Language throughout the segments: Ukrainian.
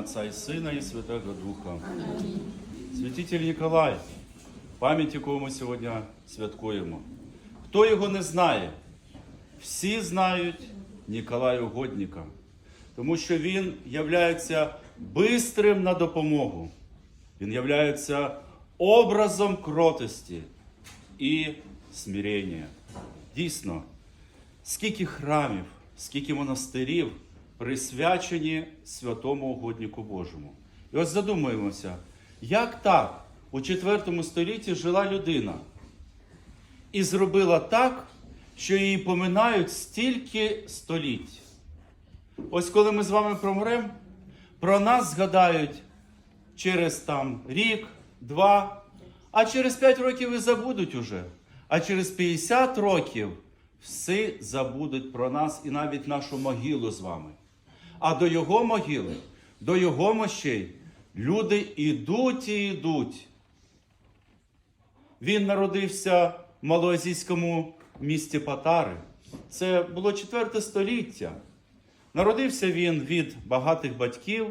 Отця і Сина, і Святого Духа. Святитель Ніколай, пам'ять якого ми сьогодні святкуємо. Хто його не знає? Всі знають Ніколая Угодника, тому що він являється бистрим на допомогу. Він являється образом кротості і смирення. Дійсно, скільки храмів, скільки монастирів присвячені святому угоднику Божому. І ось задумуємося, як так у IV столітті жила людина і зробила так, що її поминають стільки століть. Ось коли ми з вами промремо, про нас згадають через там рік, два, а через 5 років і забудуть уже. А через 50 років всі забудуть про нас і навіть нашу могилу з вами. А до його могили, до його мощей люди ідуть і йдуть. Він народився в малоазійському місті Патари. Це було 4 століття. Народився він від багатих батьків,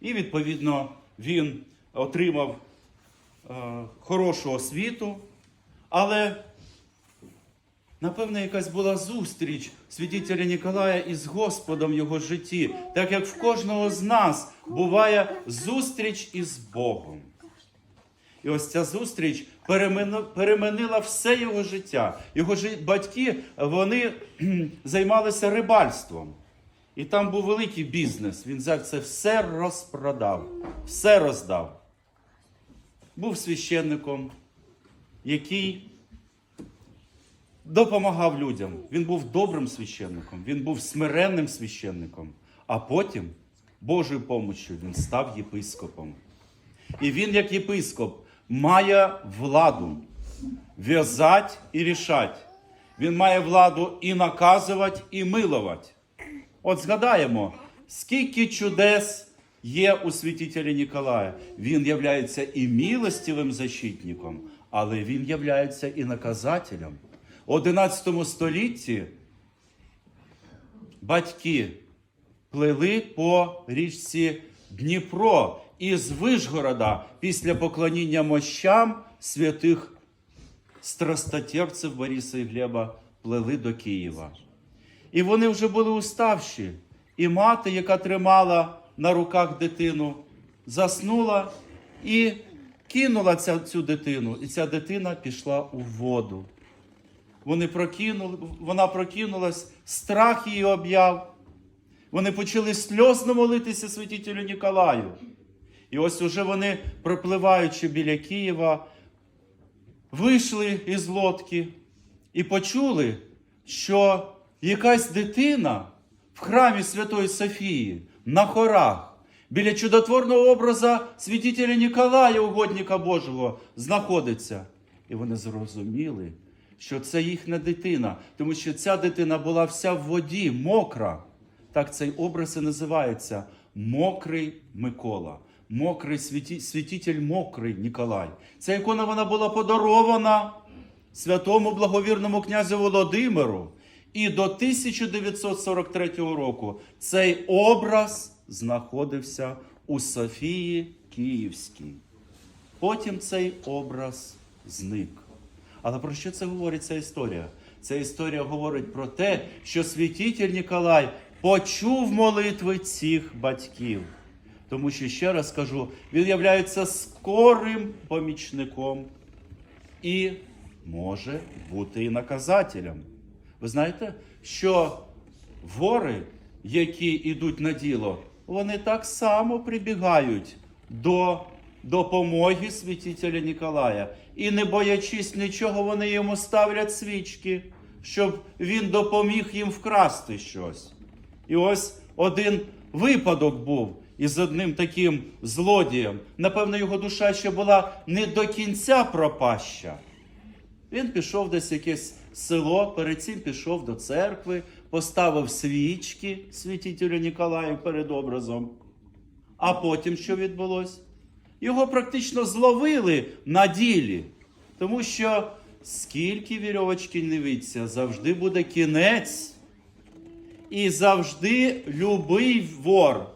і, відповідно, він отримав е, хорошу освіту. Але, напевно, якась була зустріч святителя Ніколая із Господом його житті, так як в кожного з нас буває зустріч із Богом. І ось ця зустріч перемінила все його життя. Його батьки вони займалися рибальством. І там був великий бізнес. Він взяв це все розпродав, все роздав. Був священником, який допомагав людям. Він був добрим священником, він був смиренним священником. А потім, Божою помощю, він став єпископом. І він, як єпископ, має владу в'язати і рішати. Він має владу і наказувати, і милувати. От згадаємо, скільки чудес є у святителі Ніколая. Він являється і милостивим защитником, але він являється і наказателем. У 11 столітті батьки плили по річці Дніпро із Вишгорода після поклоніння мощам святих страстотерпців Бориса і Глеба плели до Києва. І вони вже були уставші. І мати, яка тримала на руках дитину, заснула і кинула цю дитину. І ця дитина пішла у воду. Вони прокинули, вона прокинулась, страх її об'яв. Вони почали сльозно молитися святителю Ніколаю. І ось уже вони, пропливаючи біля Києва, вийшли із лодки і почули, що якась дитина в храмі Святої Софії на хорах біля чудотворного образа святителя Ніколая, угодника Божого, знаходиться. І вони зрозуміли, що це їхня дитина, тому що ця дитина була вся в воді, мокра. Так цей образ і називається Мокрий Микола. Мокрий святі, святитель мокрий Ніколай. Ця ікона вона була подарована святому благовірному князю Володимиру. І до 1943 року цей образ знаходився у Софії Київській. Потім цей образ зник. Але про що це говорить ця історія? Ця історія говорить про те, що святитель Ніколай почув молитви цих батьків. Тому що, ще раз кажу, він являється скорим помічником і може бути і наказателем. Ви знаєте, що вори, які йдуть на діло, вони так само прибігають до допомоги святителя Ніколая. І не боячись нічого, вони йому ставлять свічки, щоб він допоміг їм вкрасти щось. І ось один випадок був із одним таким злодієм. Напевно, його душа ще була не до кінця пропаща. Він пішов десь якесь село, перед цим пішов до церкви, поставив свічки святителю Ніколаю перед образом. А потім що відбулось? Його практично зловили на ділі, тому що скільки вірьовочки не виться, завжди буде кінець. І завжди любий вор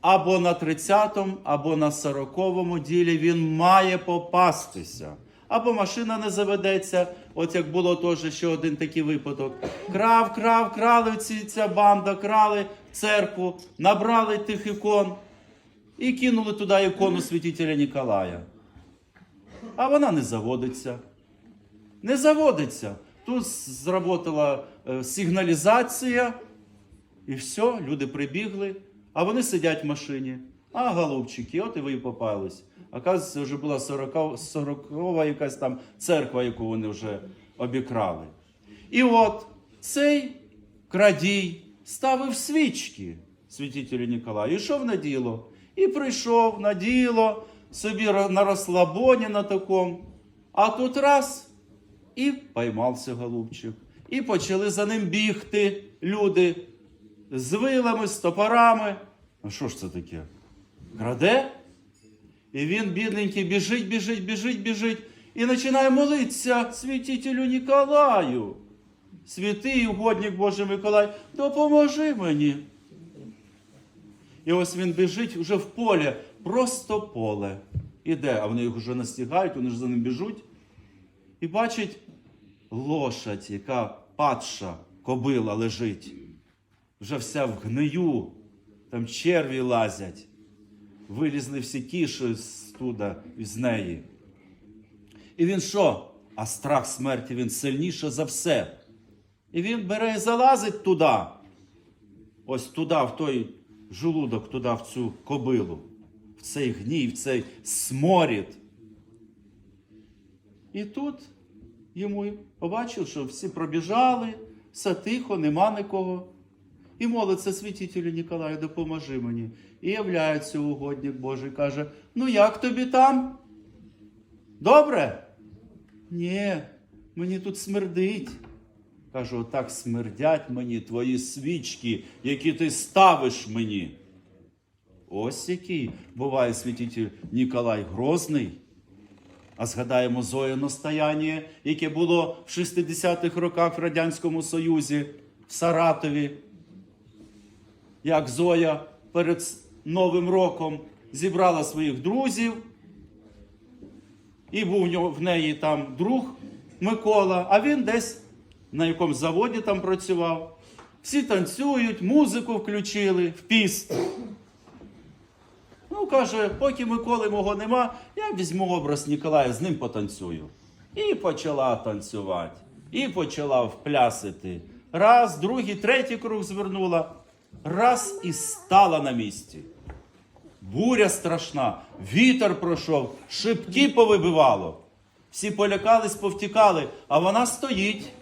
або на 30-му, або на 40-му ділі він має попастися. Або машина не заведеться, от як було теж ще один такий випадок. Крав, крав, крали ці, ця банда, крали церкву, набрали тих ікон і кинули туди ікону святителя Ніколая. А вона не заводиться. Не заводиться. Тут зработала е, сигналізація, і все, люди прибігли, а вони сидять в машині. А, голубчики, от і ви і попались. Оказується, вже була 40, 40 якась там церква, яку вони вже обікрали. І от цей крадій ставив свічки святителю Ніколаю. І йшов на діло. І прийшов на діло, собі на розслабоні на такому. А тут раз і поймався голубчик. І почали за ним бігти люди з вилами, з топорами. А що ж це таке? Краде? І він, бідненький, біжить, біжить, біжить, біжить і починає молитися святителю Ніколаю. Святий угодник Божий Миколай, допоможи мені. І ось він біжить вже в поле, просто поле. Іде, а вони їх вже настигають, вони ж за ним біжуть. І бачить лошадь, яка падша кобила лежить. Вже вся в гнию, там черві лазять. Вилізли всі кіші з туди, з неї. І він що? А страх смерті він сильніше за все. І він бере і залазить туди. Ось туди, в той жолудок, туди, в цю кобилу, в цей гній, в цей сморід. І тут йому побачив, що всі пробіжали, все тихо, нема нікого. І молиться святителю Ніколаю, допоможи мені. І являється угодник Божий, каже: Ну як тобі там? Добре? Ні, мені тут смердить. Каже, отак смердять мені твої свічки, які ти ставиш мені. Ось який буває святитель Ніколай Грозний. А згадаємо Зоїно стояння, яке було в 60-х роках в Радянському Союзі, в Саратові. Як Зоя перед Новим роком зібрала своїх друзів, і був в неї там друг Микола, а він десь на якомусь заводі там працював. Всі танцюють, музику включили в піст. Ну, каже, поки Миколи мого нема, я візьму образ Ніколая, з ним потанцюю. І почала танцювати, і почала вплясити. Раз, другий, третій круг звернула, раз і стала на місці. Буря страшна, вітер пройшов, шибки повибивало. Всі полякались, повтікали, а вона стоїть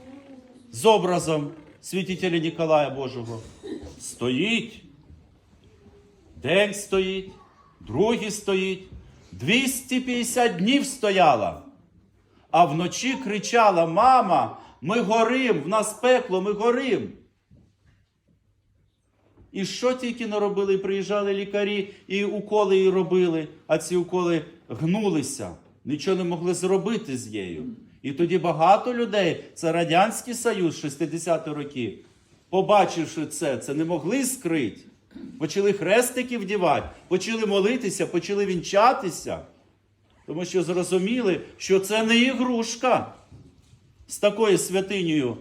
з образом святителя Ніколая Божого. Стоїть. День стоїть, другий стоїть, 250 днів стояла. А вночі кричала: Мама, ми горим, в нас пекло, ми горим. І що тільки не робили, приїжджали лікарі, і уколи їй робили, а ці уколи гнулися, нічого не могли зробити з нею. І тоді багато людей, це Радянський Союз 60-ті роки, побачивши це, це не могли скрити. Почали хрестики вдівати, почали молитися, почали вінчатися, тому що зрозуміли, що це не ігрушка з такою святинею.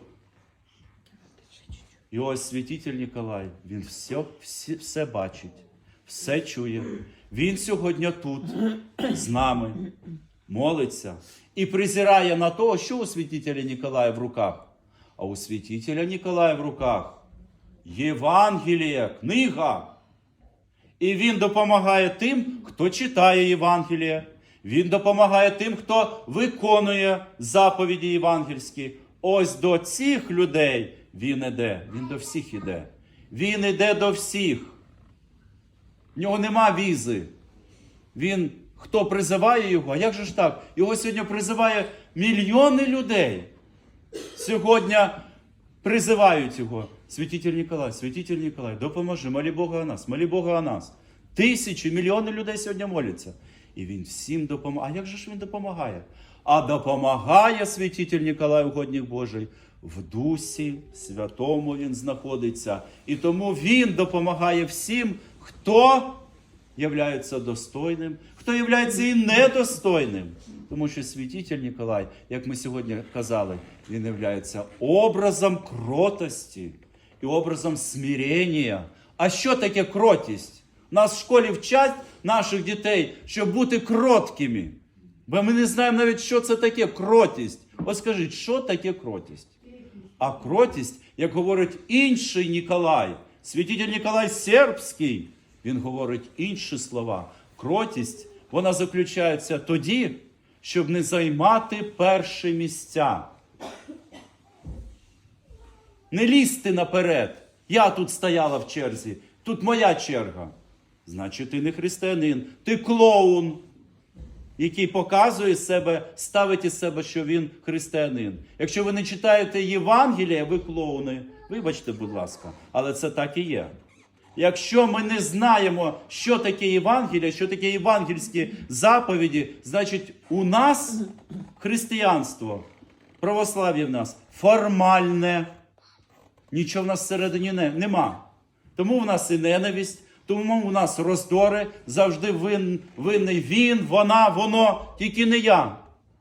І ось святитель Ніколай, він все, все, все бачить, все чує. Він сьогодні тут з нами молиться і призирає на того, що у святителя Ніколая в руках. А у святителя Ніколая в руках Євангелія, книга. І він допомагає тим, хто читає Євангеліє. Він допомагає тим, хто виконує заповіді євангельські. Ось до цих людей він іде. Він до всіх іде. Він іде до всіх. В нього нема візи. Він хто призиває його? А як же ж так? Його сьогодні призиває мільйони людей. Сьогодні призивають його. Святитель Ніколай, святитель Ніколай, допоможи, молі Бога о нас, молі Бога о нас. Тисячі, мільйони людей сьогодні моляться. І він всім допомагає. А як же ж він допомагає? А допомагає святитель Ніколай, угодник Божий. В Дусі Святому він знаходиться. І тому він допомагає всім, хто являється достойним, хто являється і недостойним. Тому що святитель Ніколай, як ми сьогодні казали, він являється образом кротості і образом смирення. А що таке кротість? Нас в школі вчать наших дітей, щоб бути кроткими. Бо ми не знаємо навіть, що це таке кротість. От скажіть, що таке кротість? А кротість, як говорить інший Ніколай, святитель Ніколай Сербський, він говорить інші слова. Кротість, вона заключається тоді, щоб не займати перші місця. Не лізти наперед. Я тут стояла в черзі, тут моя черга. Значить, ти не християнин, ти клоун, який показує себе, ставить із себе, що він християнин. Якщо ви не читаєте Євангелія, ви клоуни. Вибачте, будь ласка, але це так і є. Якщо ми не знаємо, що таке Євангеліє, що таке євангельські заповіді, значить у нас християнство, православ'я в нас формальне. Нічого в нас всередині не, нема. Тому в нас і ненависть, тому в нас роздори, завжди вин, винний він, вона, воно, тільки не я.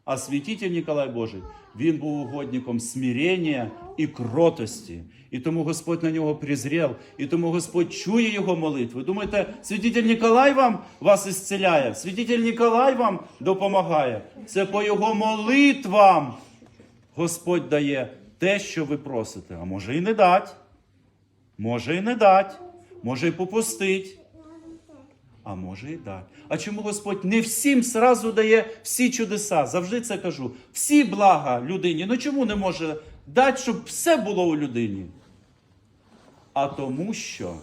А святитель Ніколай Божий, він був угодником смирення і кротості. І тому Господь на нього призрів, і тому Господь чує його молитви. Думаєте, святитель Ніколай вам вас ісцеляє, святитель Ніколай вам допомагає. Це по його молитвам Господь дає те, що ви просите, а може і не дать, може і не дать, може і попустить, а може і дать. А чому Господь не всім сразу дає всі чудеса? Завжди це кажу. Всі блага людині. Ну чому не може дати, щоб все було у людині? А тому що,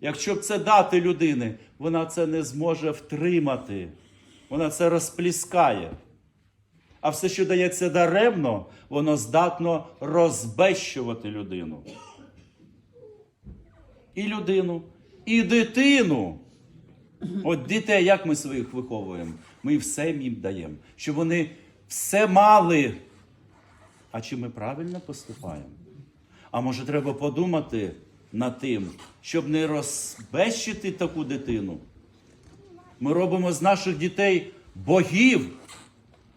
якщо б це дати людині, вона це не зможе втримати. Вона це розпліскає. А все, що дається даремно, воно здатно розбещувати людину. І людину, і дитину. От дітей, як ми своїх виховуємо? Ми все їм даємо, щоб вони все мали. А чи ми правильно поступаємо? А може, треба подумати над тим, щоб не розбещити таку дитину? Ми робимо з наших дітей богів.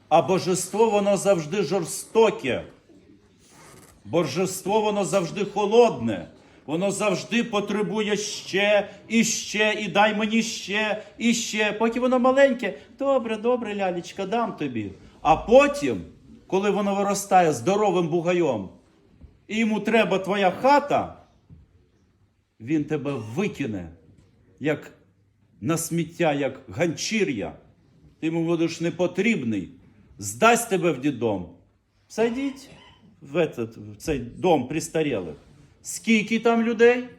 А божество воно завжди жорстоке. Божество воно завжди холодне. Воно завжди потребує ще і ще, і дай мені ще, і ще. Поки воно маленьке, добре, добре, лялечка, дам тобі. А потім, коли воно виростає здоровим бугайом, і йому треба твоя хата, він тебе викине, як на сміття, як ганчір'я. Ти йому будеш непотрібний, здасть тебе в дідом. Садіть в, в цей дом престарілих. Скільки там людей?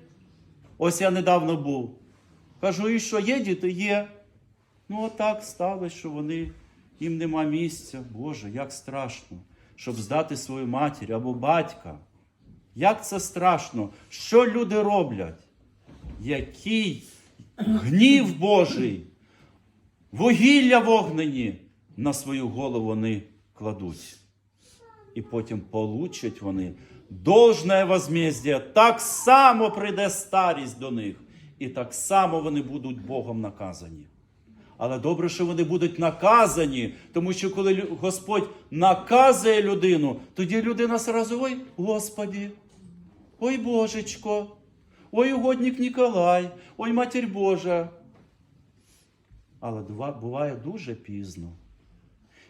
Ось я недавно був. Кажу, і що, є діти? Є. Ну, отак сталося, що вони, їм нема місця. Боже, як страшно, щоб здати свою матір або батька. Як це страшно? Що люди роблять? Який гнів Божий, вугілля вогнені на свою голову вони кладуть. І потім получать вони должне возмездя. Так само прийде старість до них, і так само вони будуть Богом наказані. Але добре, що вони будуть наказані, тому що коли Господь наказує людину, тоді людина сразу, ой, Господі, ой Божечко, ой угодник Ніколай, ой Матір Божа. Але буває дуже пізно.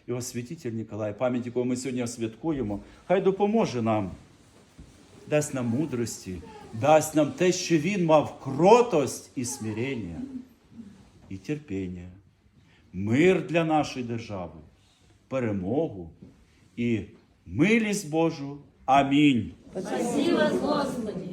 І ось святитель Ніколай, пам'ять якого ми сьогодні святкуємо, хай допоможе нам, дасть нам мудрості, дасть нам те, що він мав кротость і смирення, і терпіння, мир для нашої держави, перемогу і милість Божу. Амінь. Спаси вас, Господи!